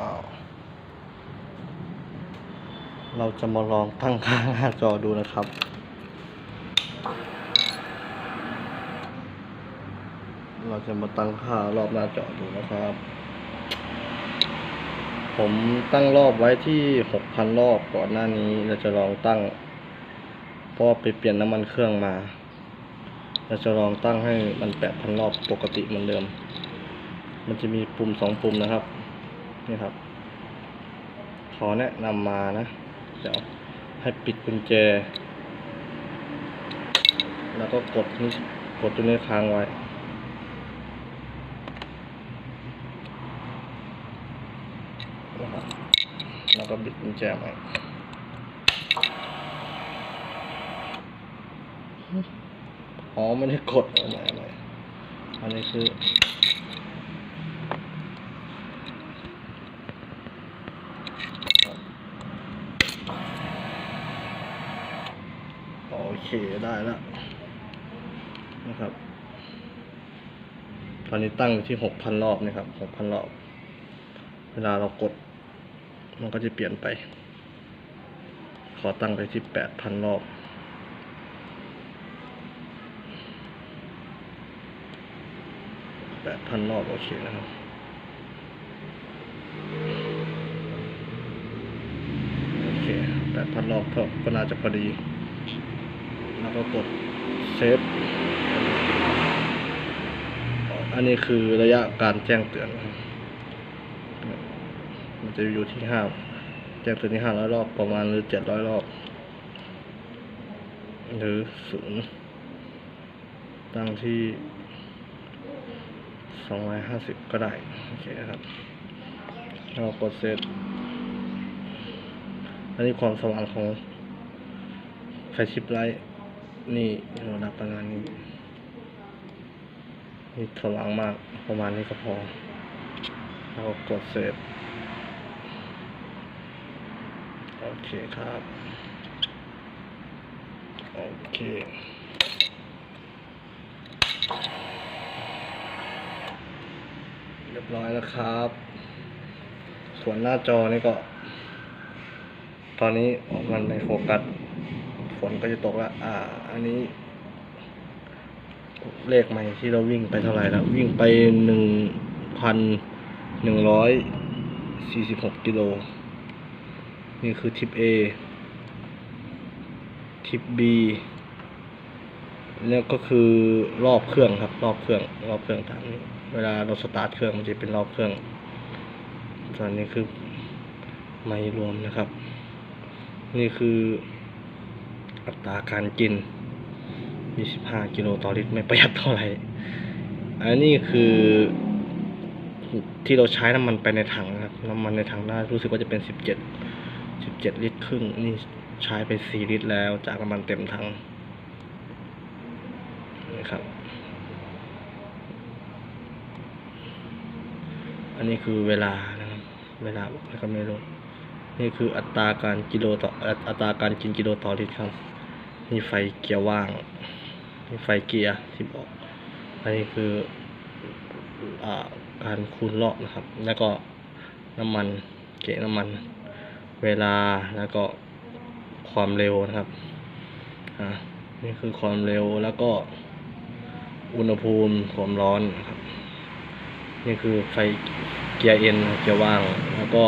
อ้าเราจะมาลองตั้งค่าหน้าจอดูนะครับเราจะมาตั้งค่ารอบหน้าจอดูนะครับ ผมตั้งรอบไว้ที่หกพันรอบก่อนหน้านี้เราจะลองตั้ง เพราะไปเปลี่ยนน้ำมันเครื่องมา เราจะลองตั้งให้มันแปดพันรอบปกติเหมือนเดิม มันจะมีปุ่มสองปุ่มนะครับ นี่ครับ ขอแนะนำมานะ เดี๋ยวให้ปิดกุญแจ แล้วก็กดนี่กดตัวนี้ค้างไว้ แล้วก็บิดกุญแจใหม่อ๋อไม่ได้กดอาใหม่เอาใหม่อันนี้คือ เคได้แล้วนะครับตอนนี้ตั้งอยู่ที่หกพันรอบนะครับหกพันรอบ เวลาเรากด มันก็จะเปลี่ยนไป ขอตั้งไปที่แปดพันรอบแปดพันรอบโอเคนะครับโอเคแปดพันรอบก็น่าจะพอดี กดเซฟ อันนี้คือระยะการแจ้งเตือน มันจะอยู่ที่ห้าแจ้งเตือนที่ห้าร้อยรอบประมาณหรือเจ็ดร้อยรอบ หรือศูนย์ตั้งที่สองร้อยห้าสิบก็ได้ โอเคครับแล้วก็กดเซตอันนี้ความสว่างของไฟชิปไลท์ นี่ระดับประมาณนี้นี่สว่างมากประมาณนี้ก็พอแล้วก็กดเซฟโอเคครับ โอเคเรียบร้อยแล้วครับ ส่วนหน้าจอนี่ก็ ตอนนี้มันไม่โฟกัส ฝนก็จะตกแล้วอ่า อันนี้ เลขใหม่ที่เราวิ่งไปเท่าไหร่แล้ว วิ่งไปหนึ่งพันหนึ่งร้อยสี่สิบหกกิโล นี่คือทิป A ทิป B เนี่ยก็คือรอบเครื่องครับ รอบเครื่อง รอบเครื่องทางนี้ เวลาเราสตาร์ทเครื่องมันจะเป็นรอบเครื่องส่วนนี้คือไม่รวมนะครับ นี่คือ อัตราการกิน 25 กิโลต่อลิตรไม่ประหยัดเท่าไหร่ อันนี้คือที่เราใช้น้ำมันไปในถังนะครับ น้ำมันในถังได้รู้สึกว่าจะเป็น 17 17 ลิตรครึ่ง นี่ใช้ไป 4 ลิตรแล้วจากน้ำมันเต็มถังนะครับ อันนี้คือเวลานะครับ เวลาแล้วก็ไม่รู้ นี่คืออัตราการกิโลต่ออัตราการกินกิโลต่อลิตรครับนี่ไฟเกียร์ว่างนี่ไฟเกียร์ที่บอกอันนี้คืออ่าการคูณรอบนะครับ แล้วก็น้ำมันเกะน้ำมัน เวลาแล้วก็ความเร็วนะครับอ่านี่คือความเร็วแล้วก็อุณหภูมิความร้อนนะครับ นี่คือไฟเกียร์เอ็นเกียร์ว่างแล้วก็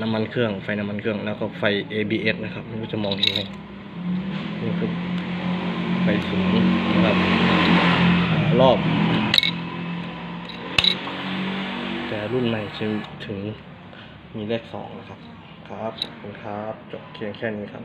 น้ำมันเครื่องไฟน้ำมันเครื่องแล้วก็ไฟ ABS นะครับไม่รู้จะมองเห็นไหมนี่คือไฟสูงนะครับอรอบ แต่รุ่นใหม่จะถึงมีเลขสองนะครับ ครับขอบคุณครับ จบเพียงแค่นี้ครับ